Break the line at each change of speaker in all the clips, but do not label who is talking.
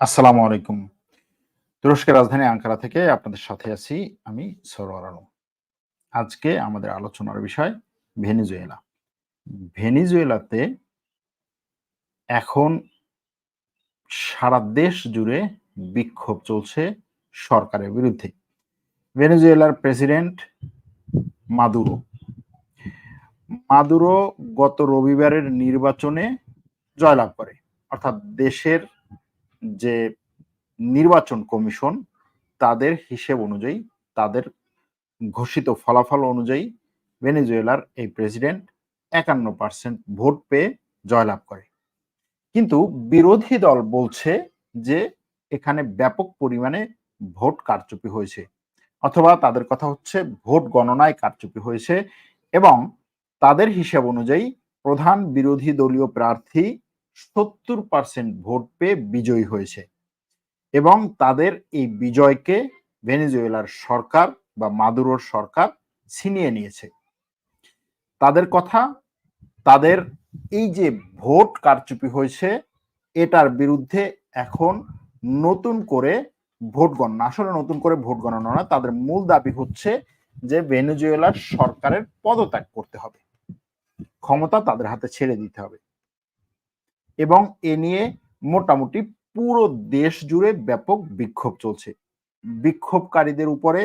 আসসালামু আলাইকুম। তুরস্কের রাজধানী আঙ্কারা থেকে আপনাদের সাথে আছি আমি সরোয়ার আলম। আজকে আমাদের আলোচনার বিষয় ভেনিজুয়েলা ভেনিজুয়েলাতে এখন সারা দেশ জুড়ে বিক্ষোভ চলছে সরকারের বিরুদ্ধে। ভেনিজুয়েলার প্রেসিডেন্ট মাদুরো। মাদুরো গত রবিবারের নির্বাচনে জয়লাভ করে। অর্থাৎ দেশের যে নির্বাচন কমিশন তাদের হিসেব অনুযায়ী, তাদের ঘোষিত ফলাফল অনুযায়ী ভেনেজুয়েলার এই প্রেসিডেন্ট একান্ন পার্সেন্ট ভোট পেয়ে জয়লাভ করে। কিন্তু বিরোধী দল বলছে যে এখানে ব্যাপক পরিমাণে ভোট কারচুপি হয়েছে, অথবা তাদের কথা হচ্ছে ভোট গণনায় কারচুপি হয়েছে এবং তাদের হিসাব অনুযায়ী প্রধান বিরোধী দলীয় প্রার্থী সত্তর পার্সেন্ট ভোট পেয়ে বিজয়ী হয়েছে এবং তাদের এই বিজয়কে ভেনেজুয়েলার সরকার বা মাদুরোর সরকার ছিনিয়ে নিয়েছে। তাদের কথা, তাদের এই যে ভোট কারচুপি হয়েছে, এটার বিরুদ্ধে এখন নতুন করে ভোট গণনা, আসলে নতুন করে ভোট গণনা না তাদের মূল দাবি হচ্ছে যে ভেনেজুয়েলার সরকারের পদত্যাগ করতে হবে। ক্ষমতা তাদের হাতে ছেড়ে দিতে হবে। এবং এ নিয়ে মোটামুটি পুরো দেশ জুড়ে ব্যাপক বিক্ষোভ চলছে। বিক্ষোভকারীদের উপরে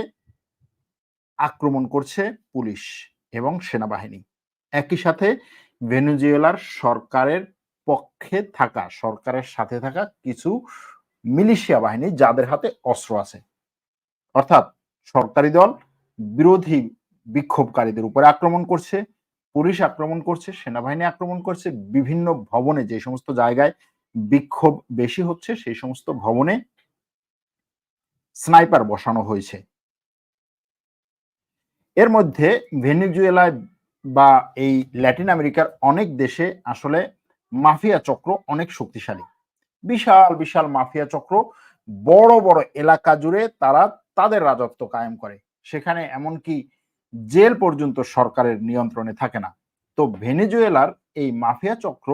আক্রমণ করছে পুলিশ এবং সেনাবাহিনী। একই সাথে ভেনুজুয়েলার সরকারের পক্ষে থাকা, সরকারের সাথে থাকা কিছু মিলিশিয়া বাহিনী যাদের হাতে অস্ত্র আছে। অর্থাৎ সরকারি দল বিরোধী বিক্ষোভকারীদের উপরে আক্রমণ করছে পুলিশ আক্রমণ করছে, সেনাবাহিনী আক্রমণ করছে, বিভিন্ন ভবনে যে সমস্ত জায়গায় বিক্ষোভ বেশি হচ্ছে, সেই সমস্ত ভবনে স্নাইপার বসানো হয়েছে। এর মধ্যে ভেনিজুয়েলায় বা এই ল্যাটিন আমেরিকার অনেক দেশে আসলে মাফিয়া চক্র অনেক শক্তিশালী। বিশাল বিশাল মাফিয়া চক্র, বড় বড় এলাকা জুড়ে তারা তাদের রাজত্ব কায়েম করে। সেখানে এমনকি জেল পর্যন্ত সরকারের নিয়ন্ত্রণে থাকে না। তো ভেনেজুয়েলার এই মাফিয়া চক্র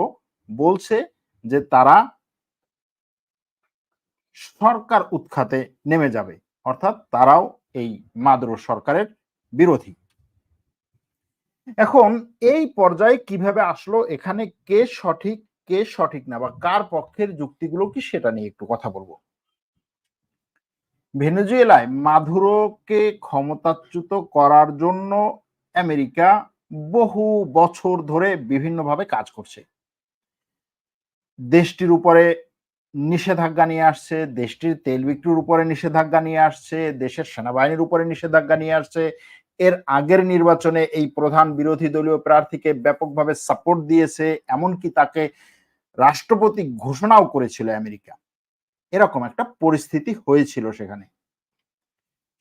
বলছে যে তারা সরকার উৎখাতে নেমে যাবে, অর্থাৎ তারাও এই মাদুরো সরকারের বিরোধী। এখন এই পর্যায়ে কীভাবে আসলো, এখানে কে সঠিক কে সঠিক না, বা কার পক্ষের যুক্তিগুলো কি, সেটা নিয়ে একটু কথা বলব। ভেনেজুয়েলায় মাধুরোকে ক্ষমতাচ্যুত করার জন্য আমেরিকা বহু বছর ধরে বিভিন্নভাবে কাজ করছে। দেশটির উপরে নিষেধাজ্ঞা নিয়ে আসছে, দেশটির তেল বিক্রির উপরে নিষেধাজ্ঞা নিয়ে আসছে, দেশের সেনাবাহিনীর উপরে নিষেধাজ্ঞা নিয়ে আসছে। এর আগের নির্বাচনে এই প্রধান বিরোধী দলীয় প্রার্থীকে ব্যাপকভাবে সাপোর্ট দিয়েছে, এমনকি তাকে রাষ্ট্রপতি ঘোষণাও করেছিল আমেরিকা। এরকম একটা পরিস্থিতি হয়েছিল সেখানে।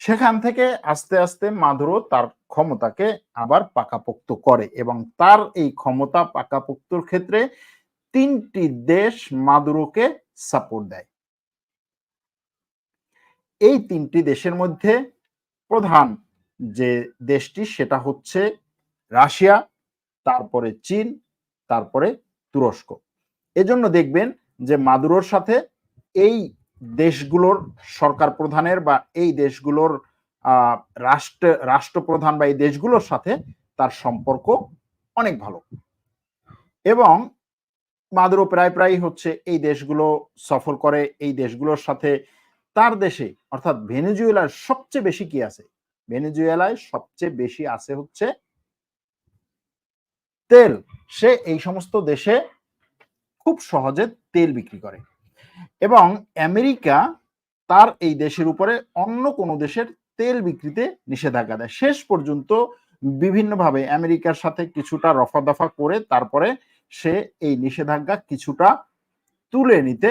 সেখান থেকে আস্তে আস্তে মাধুরো তার ক্ষমতাকে আবার পাকাপোক্ত করে এবং তার এই ক্ষমতা পাকাপোক্তর ক্ষেত্রে তিনটি দেশ মাদুরোকে সাপোর্ট দেয়। এই তিনটি দেশের মধ্যে প্রধান যে দেশটি সেটা হচ্ছে রাশিয়া, তারপরে চীন, তারপরে তুরস্ক। এজন্য দেখবেন যে মাদুরোর সাথে এই দেশগুলোর সরকার প্রধানের বা এই দেশগুলোর রাষ্ট্র, রাষ্ট্রপ্রধান বা এই দেশগুলোর সাথে তার সম্পর্ক অনেক ভালো। এবং মাদুরো প্রায় প্রায় হচ্ছে এই দেশগুলো সফর করে, এই দেশগুলোর সাথে তার দেশে, অর্থাৎ ভেনেজুয়েলার সবচেয়ে বেশি কি আছে? ভেনেজুয়েলায় সবচেয়ে বেশি আছে হচ্ছে তেল। সে এই সমস্ত দেশে খুব সহজে তেল বিক্রি করে। এবং আমেরিকা তার এই দেশের উপরে অন্য কোনো দেশের তেল বিক্রিতে নিষেধাজ্ঞা দেয়। শেষ পর্যন্ত বিভিন্নভাবে আমেরিকার সাথে কিছুটা রফা দফা করে তারপরে সে এই নিষেধাজ্ঞা কিছুটা তুলে নিতে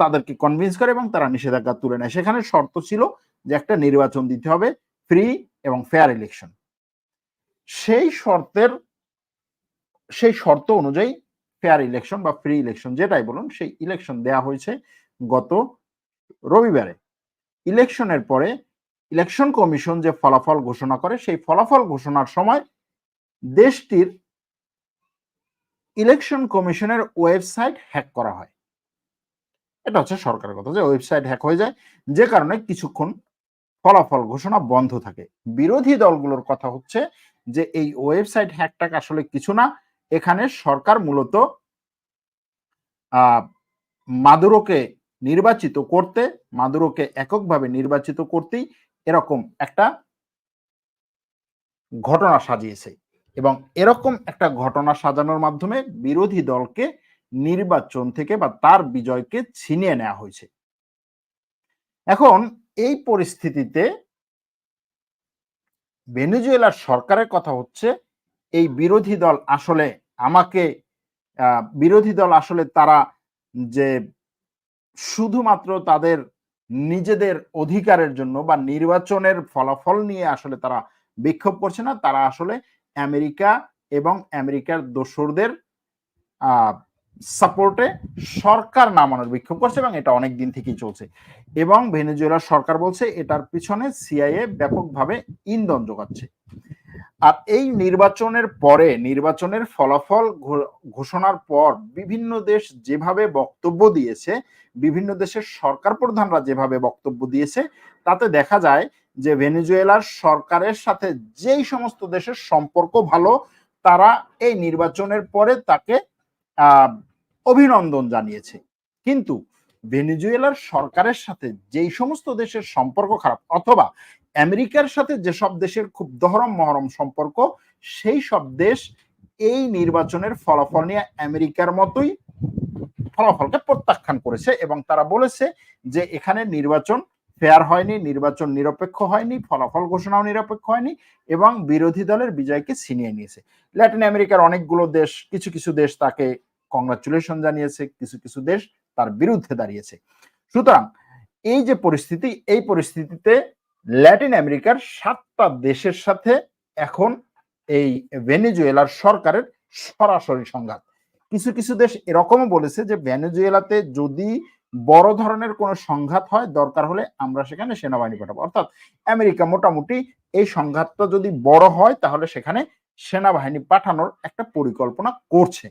তাদেরকে কনভিন্স করে এবং তারা নিষেধাজ্ঞা তুলে নেয়। সেখানে শর্ত ছিল যে একটা নির্বাচন দিতে হবে ফ্রি এবং ফেয়ার ইলেকশন সেই শর্তের, সেই শর্ত অনুযায়ী ফেয়ার ইলেকশন বা ফ্রি ইলেকশন যেটাই বলুন, সেই ইলেকশন দেয়া হয়েছে গত রবিবারে। ইলেকশনের পরে ইলেকশন কমিশন যে ফলাফল ঘোষণা করে, সেই ফলাফল ঘোষণার সময় দেশটির ইলেকশন কমিশনের ওয়েবসাইট হ্যাক করা হয়। এটা হচ্ছে সরকারের কথা যে ওয়েবসাইট হ্যাক হয়ে যায়, যে কারণে কিছুক্ষণ ফলাফল ঘোষণা বন্ধ থাকে। বিরোধী দলগুলোর কথা হচ্ছে যে এই ওয়েবসাইট হ্যাকটাকে আসলে কিছু না এখানে সরকার মূলত মাদুরোকে নির্বাচিত করতে, মাদুরোকে এককভাবে নির্বাচিত করতেই এরকম একটা ঘটনা সাজিয়েছে। এবং এরকম একটা ঘটনা সাজানোর মাধ্যমে বিরোধী দলকে নির্বাচন থেকে বা তার বিজয়কে ছিনিয়ে নেওয়া হয়েছে। এখন এই পরিস্থিতিতে ভেনেজুয়েলার সরকারের কথা হচ্ছে এই বিরোধী দল আসলে আমাকে বিরোধী দল আসলে তারা যে শুধুমাত্র তাদের নিজেদের অধিকারের জন্য বা নির্বাচনের ফলাফল নিয়ে আসলে তারা বিক্ষোভ করছে না, তারা আসলে আমেরিকা এবং আমেরিকার দোসরদের সাপোর্টে সরকার নামানোর বিক্ষোভ করছে এবং এটা অনেক দিন থেকেই চলছে। এবং ভেনেজুয়েলার সরকার বলছে এটার পিছনে সিআইএ ব্যাপকভাবে ইন্ধন যোগাচ্ছে। আর এই নির্বাচনের পরে, নির্বাচনের ফলাফল ঘোষণার পর বিভিন্ন দেশ যেভাবে বক্তব্য দিয়েছে, বিভিন্ন দেশের সরকার প্রধানরা যেভাবে বক্তব্য দিয়েছে, তাতে দেখা যায় যে ভেনেজুয়েলার সরকারের সাথে যেই সমস্ত দেশের সম্পর্ক ভালো, তারা এই নির্বাচনের পরে তাকে অভিনন্দন জানিয়েছে। কিন্তু ভেনেজুয়েলার সরকারের সাথে যেই সমস্ত দেশের সম্পর্ক খারাপ, অথবা আমেরিকার সাথে যেসব দেশের খুব দহরম মহরম সম্পর্ক, সেই সব দেশ এই নির্বাচনের ফলাফল নিয়ে আমেরিকার মতোই ফলাফলকে প্রত্যাখ্যান করেছে এবং তারা বলেছে যে এখানে নির্বাচন ফেয়ার হয়নি, নির্বাচন নিরপেক্ষ হয়নি, ফলাফল ঘোষণাও নিরপেক্ষ হয়নি এবং বিরোধী দলের বিজয়কে ছিনিয়ে নিয়েছে। ল্যাটিন আমেরিকার অনেকগুলো দেশ, কিছু কিছু দেশ তাকে কংগ্রাচুলেশন জানিয়েছে, কিছু কিছু দেশ তার বিরুদ্ধে দাঁড়িয়েছে। সুতরাং এই যে পরিস্থিতি, এই পরিস্থিতিতে ল্যাটিন আমেরিকার সাতটা দেশের সাথে এখন এই ভেনেজুয়েলার সরকারের সরাসরি সংঘাত। কিছু কিছু দেশ এরকমও বলেছে যে ভেনেজুয়েলাতে যদি বড় ধরনের কোনো সংঘাত হয়, দরকার হলে আমরা সেখানে সেনাবাহিনী পাঠাবো। অর্থাৎ আমেরিকা মোটামুটি এই সংঘাতটা যদি বড় হয়, তাহলে সেখানে সেনাবাহিনী পাঠানোর একটা পরিকল্পনা করছে।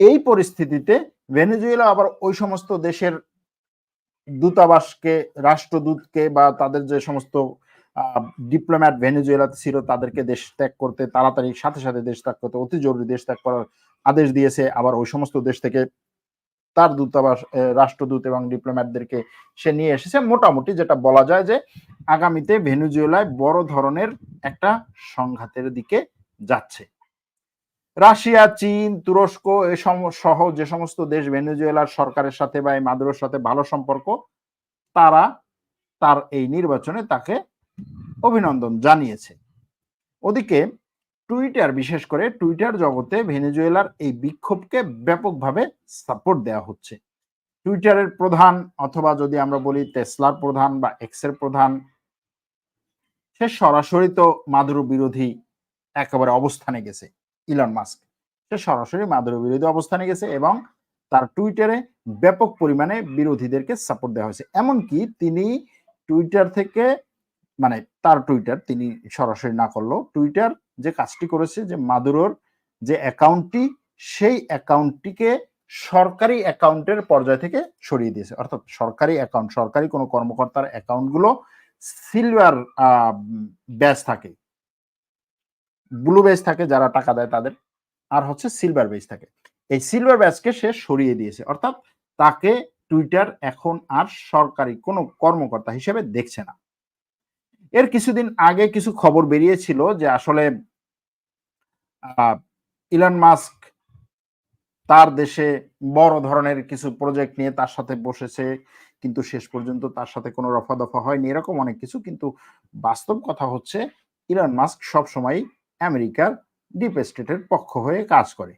এই পরিস্থিতিতে ভেনেজুয়েলা আবার ওই সমস্ত দেশের দূতাবাসকে, রাষ্ট্রদূতকে বা তাদের যে সমস্ত ডিপ্লোম্যাট ভেনেজুয়েলাতে ছিল তাদেরকে দেশ ত্যাগ করতে, তাড়াতাড়ি সাথে সাথে দেশ ত্যাগ করতে, অতি জরুরি দেশ ত্যাগ করার আদেশ দিয়েছে। আবার ওই সমস্ত দেশ থেকে তার দূতাবাস রাষ্ট্রদূত এবং ডিপ্লোম্যাটদেরকে সে নিয়ে এসেছে। মোটামুটি যেটা বলা যায় যে, আগামীতে ভেনেজুয়েলায় বড় ধরনের একটা সংঘাতের দিকে যাচ্ছে। রাশিয়া, চীন, তুরস্ক এ সহ যে সমস্ত দেশ ভেনেজুয়েলার সরকারের সাথে বা এই মাদুরোর সাথে ভালো সম্পর্ক, তারা তার এই নির্বাচনে তাকে অভিনন্দন জানিয়েছে। ওদিকে টুইটার, বিশেষ করে টুইটার জগতে ভেনেজুয়েলার এই বিক্ষোভকে ব্যাপকভাবে সাপোর্ট দেওয়া হচ্ছে। টুইটারের প্রধান অথবা যদি আমরা বলি টেসলার প্রধান বা এক্সের প্রধান, সে সরাসরি তো মাদুরো বিরোধী একেবারে অবস্থানে গেছে। ইলন মাস্ক সে সরাসরি মাদুরো বিরোধী অবস্থানে গেছে এবং তার টুইটারে ব্যাপক পরিমাণে বিরোধীদেরকে সাপোর্ট দেওয়া হয়েছে। এমনকি তিনি টুইটার থেকে মানে তার টুইটার তিনি সরাসরি না করল টুইটার যে কাজটি করেছে, যে মাদুরোর যে অ্যাকাউন্টটি, সেই অ্যাকাউন্টটিকে সরকারি অ্যাকাউন্টের পর্যায় থেকে সরিয়ে দিয়েছে। অর্থাৎ সরকারি অ্যাকাউন্ট, সরকারি কোনো কর্মকর্তার অ্যাকাউন্টগুলো সিলভার ব্যাচ থাকে। ব্লু বেজ থাকে যারা টাকা দেয় তাদের, আর হচ্ছে সিলভার বেজ থাকে। এই সিলভার ব্যাচকে সে সরিয়ে দিয়েছে, অর্থাৎ তাকে টুইটার এখন আর সরকারি কোনো কর্মকর্তা হিসেবে দেখছে না। এর কিছুদিন আগে কিছু খবর বেরিয়েছিল যে আসলে ইলন মাস্ক তার দেশে বড় ধরনের কিছু প্রজেক্ট নিয়ে তার সাথে বসেছে, কিন্তু শেষ পর্যন্ত তার সাথে কোনো রফা দফা হয়নি, এরকম অনেক কিছু। কিন্তু বাস্তব কথা হচ্ছে ইলন মাস্ক সব সময় আমেরিকার ডিপ স্টেটের পক্ষ হয়ে কাজ করে।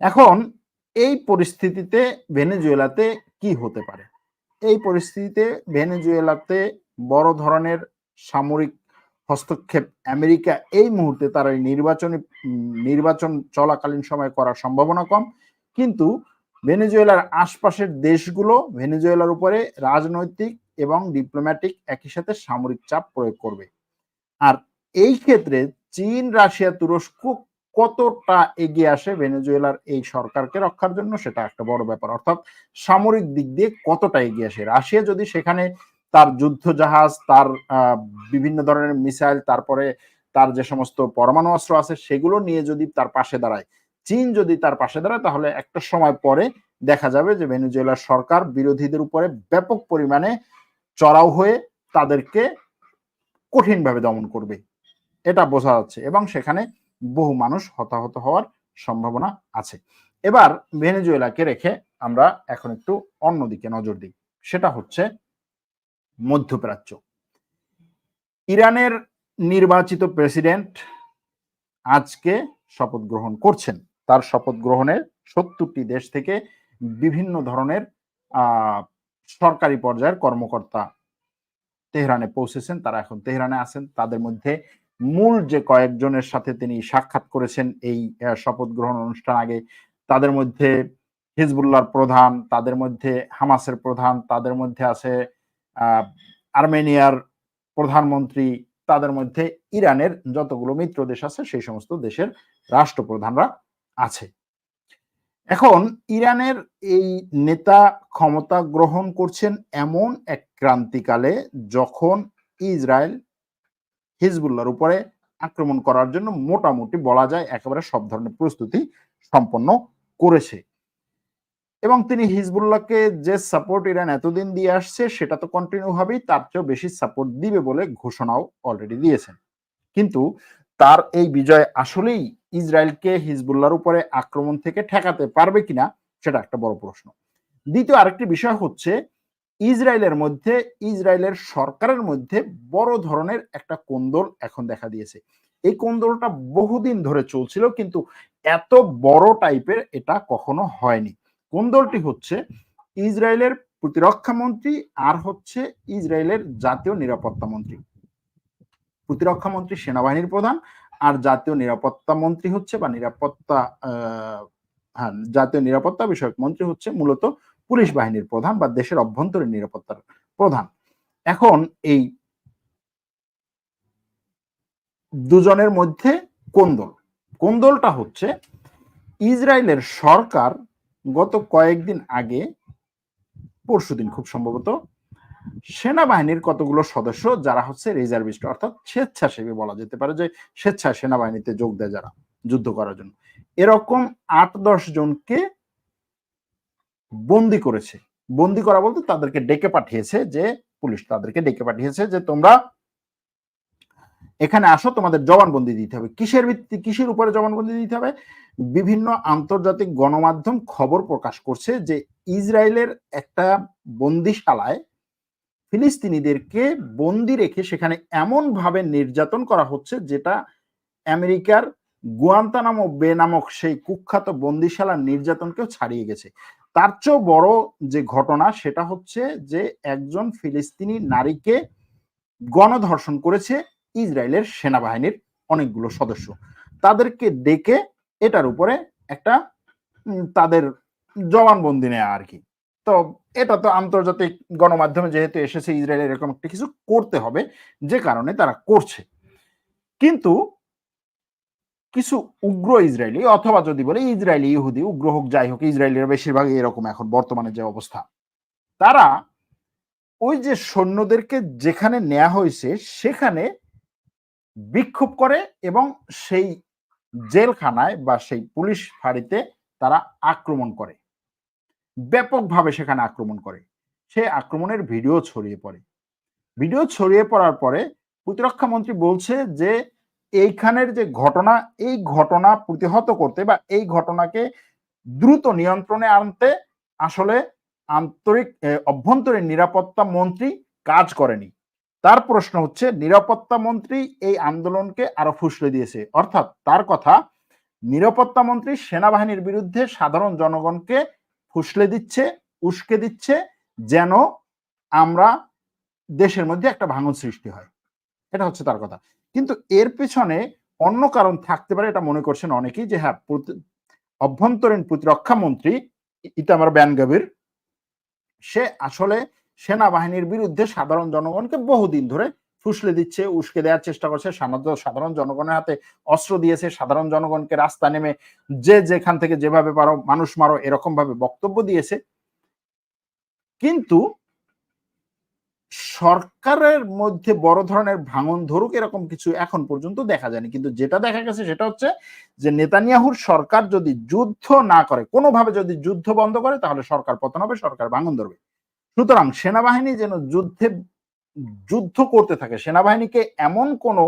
এখন এই পরিস্থিতিতে ভেনেজুয়েলাতে কি হতে পারে? এই পরিস্থিতিতে ভেনেজুয়েলাতে বড় ধরনের সামরিক হস্তক্ষেপ আমেরিকা এই মুহূর্তে তার নির্বাচনী, নির্বাচন চলাকালীন সময় করার সম্ভাবনা কম। কিন্তু ভেনেজুয়েলার আশপাশের দেশগুলো ভেনেজুয়েলার উপরে রাজনৈতিক এবং ডিপ্লোম্যাটিক একই সাথে সামরিক চাপ প্রয়োগ করবে। আর এই ক্ষেত্রে চীন, রাশিয়া, তুরস্ক কতটা এগিয়ে আসে ভেনেজুয়েলার এই সরকারকে রক্ষার জন্য, সেটা একটা বড় ব্যাপার। অর্থাৎ সামরিক দিক দিয়ে কতটা এগিয়ে আসে? রাশিয়া যদি সেখানে তার যুদ্ধ জাহাজ তার বিভিন্ন ধরনের মিসাইল, তারপরে তার যে সমস্ত পরমাণু অস্ত্র আছে, সেগুলো নিয়ে যদি তার পাশে দাঁড়ায়, চীন যদি তার পাশে দাঁড়ায়, তাহলে একটা সময় পরে দেখা যাবে যে ভেনেজুয়েলার সরকার বিরোধীদের উপরে ব্যাপক পরিমাণে চড়াও হয়ে তাদেরকে কঠিনভাবে দমন করবে। এটা বোঝা যাচ্ছে এবং সেখানে বহু মানুষ হতাহত হওয়ার সম্ভাবনা আছে। এবার ভেনেজুয়েলাকে রেখে আমরা এখন একটু অন্যদিকে নজর দিই। সেটা হচ্ছে মধ্যপ্রাচ্য। ইরানের নির্বাচিত প্রেসিডেন্ট আজকে শপথ গ্রহণ করছেন। তার শপথ গ্রহণে সত্তরটি দেশ থেকে বিভিন্ন ধরনের সরকারি পর্যায়ের কর্মকর্তা তেহরানে পৌঁছেছেন। তারা এখন তেহরানে আছেন। তাদের মধ্যে মূল যে কয়েকজনের সাথে তিনি সাক্ষাৎ করেছেন এই শপথ গ্রহণ অনুষ্ঠান আগে, তাদের মধ্যে হিজবুল্লাহর প্রধান, তাদের মধ্যে হামাসের প্রধান, তাদের মধ্যে আছে আর্মেনিয়ার প্রধানমন্ত্রী, তাদের মধ্যে ইরানের যতগুলো মিত্র দেশ আছে, সেই সমস্ত দেশের রাষ্ট্রপ্রধানরা আছে। এখন ইরানের এই নেতা ক্ষমতা গ্রহণ করছেন এমন এক ক্রান্তিকালে যখন ইসরায়েল হিজবুল্লার উপরে আক্রমণ করার জন্য মোটামুটি বলা যায় একেবারে সব ধরনের প্রস্তুতি সম্পন্ন করেছে। এবং তিনি হিজবুল্লাহকে যে সাপোর্ট ইরান এতদিন দিয়ে আসছে, সেটা তো কন্টিনিউ হবেই, তার চেয়েও বেশি সাপোর্ট দিবে বলে ঘোষণাও অলরেডি দিয়েছেন। কিন্তু তার এই বিজয় আসলেই ইসরায়েলকে হিজবুল্লাহর উপরে আক্রমণ থেকে ঠেকাতে পারবে কিনা, সেটা একটা বড় প্রশ্ন। দ্বিতীয় আরেকটি বিষয় হচ্ছে ইসরায়েলের মধ্যে, ইসরায়েলের সরকারের মধ্যে বড় ধরনের একটা কোন্দল এখন দেখা দিয়েছে। এই কোন্দলটা বহুদিন ধরে চলছিল, কিন্তু এত বড় টাইপের এটা কখনো হয়নি। কোন্দলটি হচ্ছে ইসরায়েলের প্রতিরক্ষা মন্ত্রী আর হচ্ছে ইসরায়েলের জাতীয় নিরাপত্তা মন্ত্রী। প্রতিরক্ষা মন্ত্রী, সেনাবাহিনীর প্রধান আর জাতীয় নিরাপত্তা মন্ত্রী হচ্ছে বা নিরাপত্তা হ্যাঁ জাতীয় নিরাপত্তা বিষয়ক মন্ত্রী হচ্ছে মূলত পুলিশ বাহিনীর প্রধান বা দেশের অভ্যন্তরীণ নিরাপত্তার প্রধান। এখন এই দুজনের মধ্যে কোন্দল কোন্দলটা হচ্ছে ইসরায়েলের সরকার গত কয়েকদিন আগে, পরশুদিন খুব সম্ভবত, সেনাবাহিনীর কতগুলো সদস্য যারা হচ্ছে রিজার্ভিস্ট, অর্থাৎ স্বেচ্ছাসেবী বলা যেতে পারে যে স্বেচ্ছায় সেনাবাহিনীতে যোগ দেয় যারা, যুদ্ধ করার জন্য। এরকম আট দশ জনকে বন্দি করেছে। বন্দি করা বলতে তাদেরকে ডেকে পাঠিয়েছে যে, পুলিশ তাদেরকে ডেকে পাঠিয়েছে যে, তোমরা এখানে আসো, তোমাদের জবানবন্দি দিতে হবে। কিসের ভিত্তি, কিসের উপরে জবানবন্দি দিতে হবে? বিভিন্ন আন্তর্জাতিক গণমাধ্যম খবর প্রকাশ করছে যে, ইসরায়েলের একটা বন্দিশালায় ফিলিস্তিনিদেরকে বন্দি রেখে সেখানে এমন ভাবে নির্যাতন করা হচ্ছে যেটা আমেরিকার গুয়ান্তানামো বে নামক সেই কুখ্যাত বন্দিশালার নির্যাতনকেও ছাড়িয়ে গেছে। তার চেয়েও বড় যে ঘটনা সেটা হচ্ছে যে একজন ফিলিস্তিনি নারীকে গণধর্ষণ করেছে ইসরায়েলের সেনাবাহিনীর অনেকগুলো সদস্য। তাদেরকে ডেকে এটার উপরে একটা তাদের জবানবন্দি নেয়া আর কি। তো এটা তো আন্তর্জাতিক গণমাধ্যমে যেহেতু এসেছে, ইসরায়েলের এরকম একটা কিছু করতে হবে, যে কারণে তারা করছে। কিন্তু কিছু উগ্র ইসরায়েলি, অথবা যদি বলে ইসরায়েলি ইহুদি, উগ্র হোক, যাই হোক, ইসরায়েলিরা বেশিরভাগ এরকম এখন বর্তমানে যে অবস্থা। তারা ওই যে সৈন্যদেরকে যেখানে নেওয়া হয়েছে, সেখানে বিক্ষোভ করে এবং সেই জেলখানায় বা সেই পুলিশ ফাঁড়িতে তারা আক্রমণ করে। ব্যাপকভাবে সেখানে আক্রমণ করে। সে আক্রমণের ভিডিও ছড়িয়ে পড়ে। ভিডিও ছড়িয়ে পড়ার পরে প্রতিরক্ষা মন্ত্রী বলছে যে এইখানের যে ঘটনা, এই ঘটনা প্রতিহত করতে বা এই ঘটনাকে দ্রুত নিয়ন্ত্রণে আনতে আসলে আন্তরিক অভ্যন্তরীণ নিরাপত্তা মন্ত্রী কাজ করেনি। তার প্রশ্ন হচ্ছে, নিরাপত্তা মন্ত্রী এই আন্দোলনকে আরও ফুসলে দিয়েছে। অর্থাৎ তার কথা, নিরাপত্তা মন্ত্রী সেনাবাহিনীর বিরুদ্ধে সাধারণ জনগণকে ফুসলে দিচ্ছে, উস্কে দিচ্ছে, যেন আমরা দেশের মধ্যে একটা ভাঙন সৃষ্টি হয়। এটা হচ্ছে তার কথা। কিন্তু এর পেছনে অন্য কারণ থাকতে পারে, এটা মনে করছেন অনেকেই যে হ্যাঁ অভ্যন্তরীণ প্রতিরক্ষা মন্ত্রী ইতামার ব্যানগাবির সে আসলে সেনাবাহিনীর বিরুদ্ধে সাধারণ জনগণকে বহুদিন ধরে ফুসলে দিচ্ছে, উস্কে দেওয়ার চেষ্টা করছে, সাধারণ জনগণের হাতে অস্ত্র দিয়েছে, সাধারণ জনগণকে রাস্তা নেমে যে যেখান থেকে যেভাবে পারো মানুষ মারো এরকম ভাবে বক্তব্য দিয়েছে। কিন্তু সরকারের মধ্যে বড় ধরনের ভাঙন ধরুক এরকম কিছু এখন পর্যন্ত দেখা যায়নি। কিন্তু যেটা দেখা গেছে সেটা হচ্ছে যে নেতানিয়াহুর সরকার যদি যুদ্ধ না করে, কোনোভাবে যদি যুদ্ধ বন্ধ করে, তাহলে সরকার পতন হবে, সরকার ভাঙন ধরবে। সুতরাং সেনাবাহিনী যেন যুদ্ধে, যুদ্ধ করতে থাকে, সেনাবাহিনীকে এমন কোন,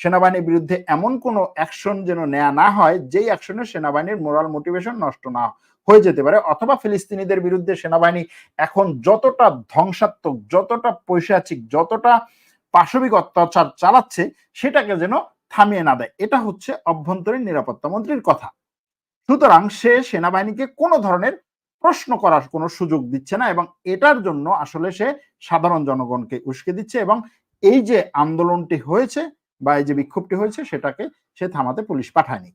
সেনাবাহিনীর বিরুদ্ধে এমন কোন অ্যাকশন যেন নেওয়া না হয়, যেই অ্যাকশনে সেনাবাহিনীর মোরাল মোটিভেশন নষ্ট না হয়ে যেতে পারে, অথবা ফিলিস্তিনিদের বিরুদ্ধে সেনাবাহিনী এখন যতটা ধ্বংসাত্মক, যতটা পৈশাচিক, যতটা পাশবিক অত্যাচার চালাচ্ছে, সেটাকে যেন থামিয়ে না দেয়। এটা হচ্ছে অভ্যন্তরীণ নিরাপত্তা মন্ত্রীর কথা। সুতরাং সে সেনাবাহিনীকে কোনো ধরনের প্রশ্ন করার কোনো সুযোগ দিচ্ছে না এবং এটার জন্য আসলে সে সাধারণ জনগণকে উস্কে দিচ্ছে এবং এই যে আন্দোলনটি হয়েছে বা এই যে বিক্ষোভটি হয়েছে, সেটাকে সে থামাতে পুলিশ পাঠায়নি।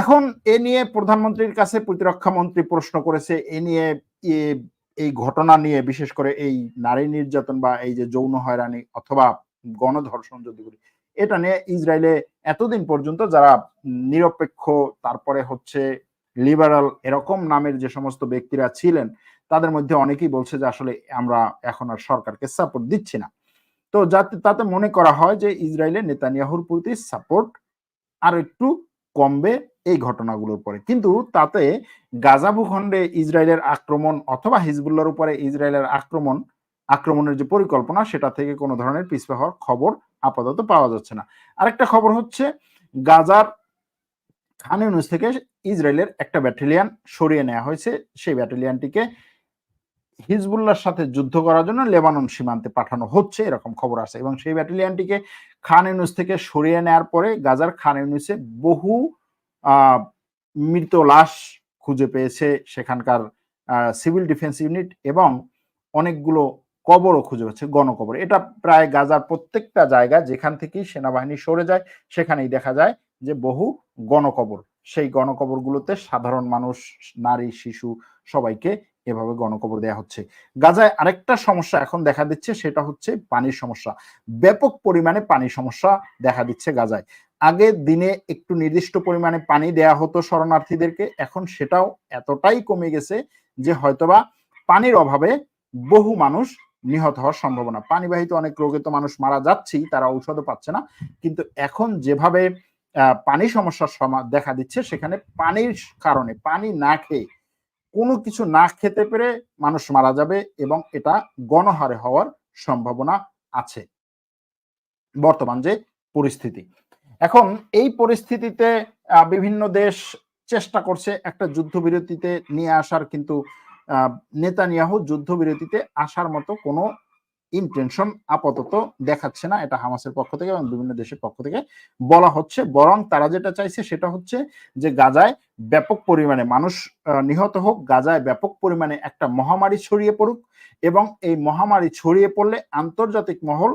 এখন এ নিয়ে প্রধানমন্ত্রীর কাছে প্রতিরক্ষা মন্ত্রী প্রশ্ন করেছে, এ নিয়ে এই ঘটনা নিয়ে, বিশেষ করে এই নারী নির্যাতন বা এই যে যৌন হয়রানি অথবা গণধর্ষণ যদি বলি, এটা নিয়ে ইসরায়েলে এতদিন পর্যন্ত যারা নিরপেক্ষ, তারপরে হচ্ছে লিবারাল এরকম নামের যে সমস্ত ব্যক্তিরা ছিলেন, তাদের মধ্যে অনেকেই বলছে যে আসলে আমরা এখন আর সরকারকে সাপোর্ট দিচ্ছি না। তো যাতে, তাতে মনে করা হয় যে ইসরায়েলের নেতানিয়াহুর প্রতি সাপোর্ট আর একটু কমবে এই ঘটনাগুলোর পরে। কিন্তু তাতে গাজা ভূখণ্ডে ইসরায়েলের আক্রমণ অথবা হিজবুল্লার উপরে ইসরায়েলের আক্রমণ, আক্রমণের যে পরিকল্পনা, সেটা থেকে কোনো ধরনের পিছপে হওয়ার খবর আপাতত পাওয়া যাচ্ছে না। আরেকটা খবর হচ্ছে, গাজার খান ইউনুস থেকে ইসরায়েলের একটা ব্যাটালিয়ান সরিয়ে নেওয়া হয়েছে। সেই ব্যাটালিয়ানটিকে হিজবুল্লার সাথে যুদ্ধ করার জন্য লেবানন সীমান্তে পাঠানো হচ্ছে, এরকম খবর আছে। এবং সেই ব্যাটালিয়ানটিকে খান ইউনুস থেকে সরিয়ে নেওয়ার পরে গাজার খান ইউনুসে বহু মৃত লাশ খুঁজে পেয়েছে সেখানকার সিভিল ডিফেন্স ইউনিট এবং অনেকগুলো কবরও খুঁজে পাচ্ছে, গণকবর। এটা প্রায় গাজার প্রত্যেকটা জায়গা যেখান থেকেই সেনাবাহিনী সরে যায়, সেখানেই দেখা যায় যে বহু গণকবর। সেই গণকবরগুলোতে সাধারণ মানুষ, নারী, শিশু সবাইকে এভাবে গণকবর দেয়া হচ্ছে। গাজায় আরেকটা সমস্যা এখন দেখা দিচ্ছে, সেটা হচ্ছে পানির সমস্যা। ব্যাপক পরিমাণে পানি সমস্যা দেখা দিচ্ছে গাজায়। আগে দিনে একটু নির্দিষ্ট পরিমাণে পানি দেয়া হতো শরণার্থীদেরকে, এখন সেটাও এতটাই কমে গেছে যে হয়তোবা পানির অভাবে বহু মানুষ নিহত হওয়ার সম্ভাবনা। পানিবাহিত অনেক রোগে তো মানুষ মারা যাচ্ছেই, তারা ঔষধও পাচ্ছে না। কিন্তু এখন যেভাবে পানি সমস্যার দেখা দিচ্ছে, সেখানে পানির কারণে, পানি না খেয়ে, কোনো কিছু না খেতে পেরে মানুষ মারা যাবে এবং এটা গণহারে হওয়ার সম্ভাবনা আছে। বর্তমান যে পরিস্থিতি। এখন এই পরিস্থিতিতে বিভিন্ন দেশ চেষ্টা করছে একটা যুদ্ধবিরতিতে নিয়ে আসার, কিন্তু নেতানিয়াহু যুদ্ধবিরতিতে আসার মতো কোনো ইনটেনশন আপাতত দেখাচ্ছে না। এটা হামাসের পক্ষ থেকে এবং বিভিন্ন দেশের পক্ষ থেকে বলা হচ্ছে। বরং তারা যেটা চাইছে সেটা হচ্ছে যে, গাজায় ব্যাপক পরিমাণে মানুষ নিহত হোক, গাজায় ব্যাপক পরিমাণে একটা মহামারী ছড়িয়ে পড়ুক এবং এই মহামারী ছড়িয়ে পড়লে আন্তর্জাতিক মহল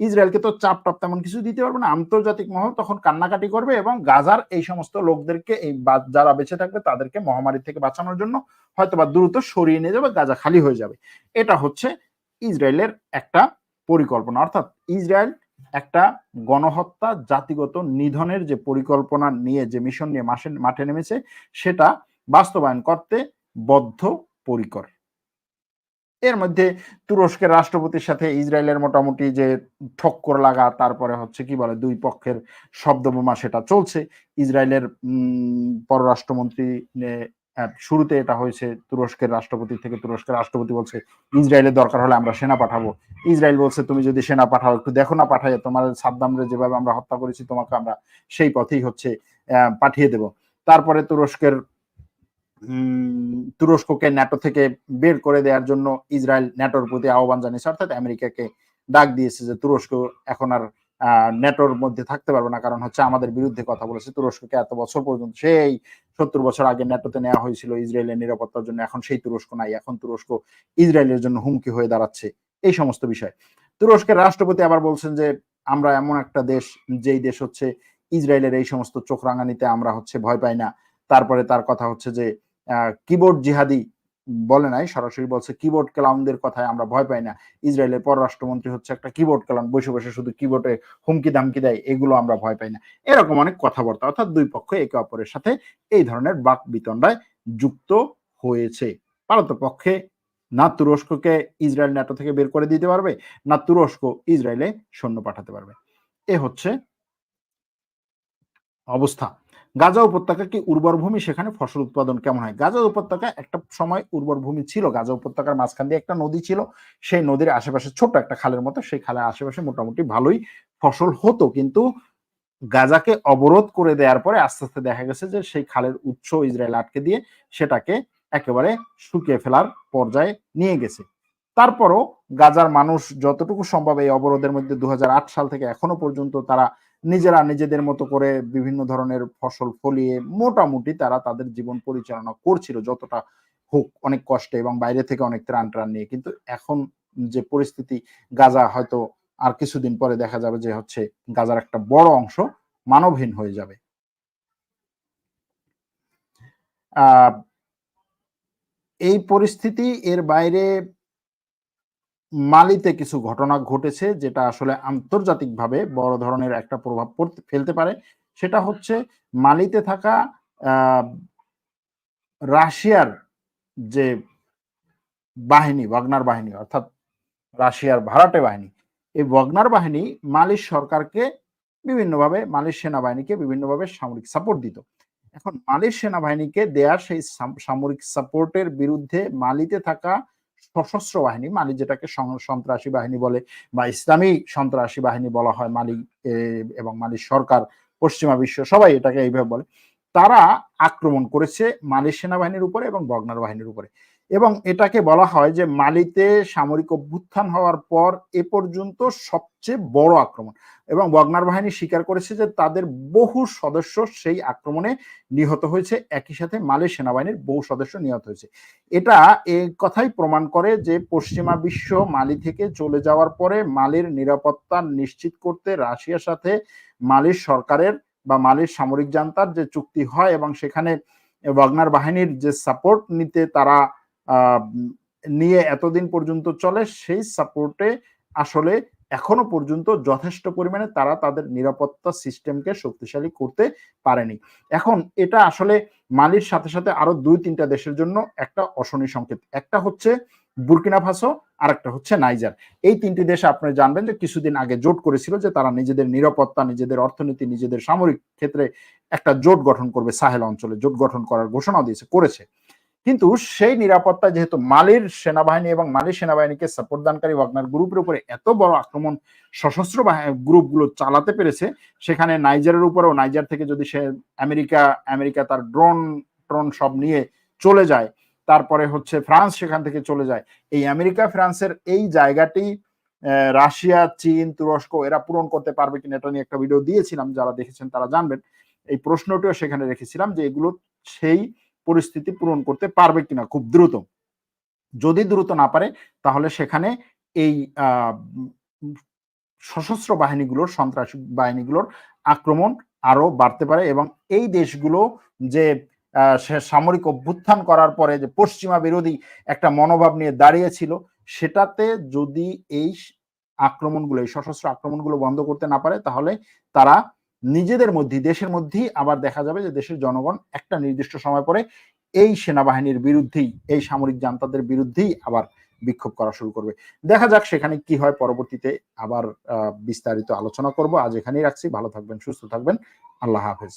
ইসরায়েলকে তো চাপ টাপ তেমন কিছু দিতে পারবে না, আন্তর্জাতিক মহল তখন কান্নাকাটি করবে এবং গাজার এই সমস্ত লোকদেরকে এই যারা বেঁচে থাকবে তাদেরকে মহামারী থেকে বাঁচানোর জন্য হয়তো বা দ্রুত সরিয়ে নিয়ে যাবে, গাজা খালি হয়ে যাবে। এটা হচ্ছে ইসরায়েলের একটা পরিকল্পনা। অর্থাৎ ইসরায়েল একটা গণহত্যা জাতিগত নিধনের যে পরিকল্পনা নিয়ে, যে মিশন নিয়ে মাঠে নেমেছে, সেটা বাস্তবায়ন করতে বদ্ধ পরিকর এর মধ্যে তুরস্কের রাষ্ট্রপতির সাথে ইসরায়েলের মোটামুটি যে ঠক্কর লাগা, তারপরে হচ্ছে কি বলে, দুই পক্ষের শব্দবোমা সেটা চলছে। ইসরায়েলের পররাষ্ট্রমন্ত্রী শুরুতে এটা হয়েছে, তুরস্কের রাষ্ট্রপতি থেকে তুরস্কের রাষ্ট্রপতি বলছে ইসরায়েলের দরকার হলে আমরা সেনা পাঠাবো। ইসরায়েল বলছে, তুমি যদি সেনা পাঠাও, একটু দেখো না পাঠাই তোমার সাদ্দামরে যেভাবে আমরা হত্যা করেছি, তোমাকে আমরা সেই পথেই হচ্ছে পাঠিয়ে দেব। তারপরে তুরস্কের তুরস্ককে ন্যাটো থেকে বের করে দেওয়ার জন্য ইসরায়েল ন্যাটোর প্রতি আহ্বান জানিয়েছে, অর্থাৎ আমেরিকাকে ডাক দিয়েছে যে তুরস্ক এখন আর ন্যাটোর মধ্যে থাকতে পারবে না, কারণ হচ্ছে আমাদের বিরুদ্ধে কথা বলেছে। তুরস্ককে এত বছর পর্যন্ত, সেই সত্তর বছর আগে ন্যাটোতে নেওয়া হয়েছিল ইসরায়েলের নিরাপত্তার জন্য, এখন সেই তুরস্ক নাই, এখন তুরস্ক ইসরায়েলের জন্য হুমকি হয়ে দাঁড়াচ্ছে, এই সমস্ত বিষয়। তুরস্কের রাষ্ট্রপতি আবার বলছেন যে, আমরা এমন একটা দেশ, যেই দেশ হচ্ছে ইসরায়েলের এই সমস্ত চোখ রাঙানিতে আমরা হচ্ছে ভয় পাই না। তারপরে তার কথা হচ্ছে যে কিবোর্ড জিহাদি বলে নাই, সরাসরি বলছে কিবোর্ড ক্লাউনদের কথায় আমরা ভয় পাই না। ইসরায়েলের পররাষ্ট্রমন্ত্রী হচ্ছে একটা কিবোর্ড ক্লাউন বসে বসে শুধু কিবোর্ডে হুমকি দামকি দেয়, এগুলো আমরা ভয় পাই না। এরকম অনেক কথাবার্তা, অর্থাৎ দুই পক্ষ একে অপরের সাথে এই ধরনের বাক বিতণ্ডায় যুক্ত হয়েছে। ভারত পক্ষে না তুরস্ককে ইসরায়েল ন্যাটো থেকে বের করে দিতে পারবে না তুরস্ক ইসরায়েলে সৈন্য পাঠাতে পারবে। এ হচ্ছে অবস্থা। গাজা উপত্যকা কি উর্বর ভূমি? সেখানে ফসল উৎপাদন কেমন হয়? গাজা উপত্যকা একটা সময় উর্বর ভূমি ছিল। গাজা উপত্যকার মাঝখান দিয়ে একটা নদী ছিল। সেই নদীর আশেপাশে ছোট্ট একটা খালের মতো। সেই খালের আশেপাশে মোটামুটি ভালোই ফসল হতো। কিন্তু গাজাকে অবরোধ করে দেওয়ার পরে আস্তে আস্তে দেখা গেছে যে সেই খালের উৎস ইসরায়েল আটকে দিয়ে সেটাকে একেবারে শুকিয়ে ফেলার পর্যায়ে নিয়ে গেছে। তারপরও গাজার মানুষ যতটুকু সম্ভব এই অবরোধের মধ্যে দু হাজার আট সাল থেকে এখনও পর্যন্ত তারা নিজেরা নিজেদের মতো করে বিভিন্ন ধরনের ফসল ফলিয়ে মোটামুটি তারা তাদের জীবন পরিচালনা করছিল যতটা হোক অনেক কষ্টে এবং বাইরে থেকে অনেক ত্রাণ ত্রাণ নিয়ে। কিন্তু এখন যে পরিস্থিতি, গাজা হয়তো আর কিছুদিন পরে দেখা যাবে যে হচ্ছে গাজার একটা বড় অংশ মানবহীন হয়ে যাবে। এই পরিস্থিতি এর বাইরে মালিতে কিছু ঘটনা ঘটেছে যেটা আসলে আন্তর্জাতিকভাবে বড় ধরনের একটা প্রভাব পড়তে, ফেলতে পারে। সেটা হচ্ছে মালিতে থাকা রাশিয়ার যে বাহিনী, ওয়াগনার বাহিনী, অর্থাৎ রাশিয়ার ভাড়াটে বাহিনী, এই ওয়াগনার বাহিনী মালির সরকারকে বিভিন্নভাবে, মালির সেনাবাহিনীকে বিভিন্নভাবে সামরিক সাপোর্ট দিত। এখন মালির সেনাবাহিনীকে দেয়ার সেই সামরিক সাপোর্টের বিরুদ্ধে মালিতে থাকা সশস্ত্র বাহিনী মালি যেটাকে সন্ত্রাসী বাহিনী বলে বা ইসলামী সন্ত্রাসী বাহিনী বলা হয় মালি এবং মালির সরকার, পশ্চিমা বিশ্ব, সবাই এটাকে এইভাবে বলে। তারা আক্রমণ করেছে মালি সেনাবাহিনীর উপরে এবং বগনার বাহিনীর উপরে। এবং এটাকে বলা হয় যে মালিতে সামরিক অভ্যুত্থান হওয়ার পর এ পর্যন্ত সবচেয়ে বড় আক্রমণ। এবং বগনার বাহিনী স্বীকার করেছে যে তাদের বহু সদস্য সেই আক্রমণে নিহত হয়েছে, একই সাথে মালের সেনাবাহিনীর বহু সদস্য নিহত হয়েছে। এটা এই কথাই প্রমাণ করে যে পশ্চিমা বিশ্ব মালি থেকে চলে যাওয়ার পরে মালির নিরাপত্তা নিশ্চিত করতে রাশিয়ার সাথে মালির সরকারের বা মালির সামরিক জান্তার যে চুক্তি হয় এবং সেখানে ওয়াগনার বাহিনীর যে সাপোর্ট নিতে তারা নিয়ে এতদিন পর্যন্ত চলে, সেই সাপোর্টে আসলে এখনও পর্যন্ত যথেষ্ট পরিমাণে তারা তাদের নিরাপত্তা সিস্টেমকে শক্তিশালী করতে পারেনি। এখন এটা আসলে মালির সাথে সাথে আরও দুই তিনটা দেশের জন্য একটা অশনি সংকেত। একটা হচ্ছে বুরকিনা ফাসো আর একটা হচ্ছে নাইজার। এই তিনটি দেশে আপনি জানবেন যে কিছুদিন আগে জোট করেছিল যে তারা নিজেদের নিরাপত্তা, নিজেদের অর্থনীতি, নিজেদের সামরিক ক্ষেত্রে একটা জোট গঠন করবে সাহেল অঞ্চলে, জোট গঠন করার ঘোষণা দিয়েছে, করেছে। কিন্তু সেই নিরাপত্তা যেহেতু মালির সেনাবাহিনী এবং মালির সেনাবাহিনীকে সাপোর্ট দানকারী ওয়াগনার গ্রুপের উপরে এত বড় আক্রমণ সশস্ত্র গ্রুপগুলো চালাতে পেরেছে, সেখানে নাইজারের উপরেও, নাইজার থেকে যদি সে আমেরিকা আমেরিকা তার ড্রোন ট্রোন সব নিয়ে চলে যায় তারপরে হচ্ছে ফ্রান্স সেখান থেকে চলে যায়। এই আমেরিকা, ফ্রান্সের এই জায়গাটি রাশিয়া, চীন, তুরস্ক, এরা পূরণ করতে পারবে কিনা এটা নিয়ে একটা ভিডিও দিয়েছিলাম, যারা দেখেছেন তারা জানবেন। এই প্রশ্নটিও সেখানে রেখেছিলাম যে এগুলো সেই পরিস্থিতি পূরণ করতে পারবে কিনা খুব দ্রুত। যদি দ্রুত না পারে, তাহলে সেখানে এই সশস্ত্র বাহিনীগুলোর, সন্ত্রাসী বাহিনীগুলোর আক্রমণ আরও বাড়তে পারে এবং এই দেশগুলো যে সামরিক অভ্যুত্থান করার পরে যে পশ্চিমা বিরোধী একটা মনোভাব নিয়ে দাঁড়িয়েছিল, সেটাতে যদি এই আক্রমণগুলো, এই সশস্ত্র আক্রমণগুলো বন্ধ করতে না পারে, তাহলে তারা নিজেদের মধ্যে, দেশের মধ্যেই আবার দেখা যাবে যে দেশের জনগণ একটা নির্দিষ্ট সময় পরে এই সেনাবাহিনীর বিরুদ্ধেই, এই সামরিক জান্তাদের বিরুদ্ধেই আবার বিক্ষোভ করা শুরু করবে। দেখা যাক সেখানে কি হয়, পরবর্তীতে আবার বিস্তারিত আলোচনা করব। আজ এখানেই রাখছি। ভালো থাকবেন, সুস্থ থাকবেন। আল্লাহ হাফেজ।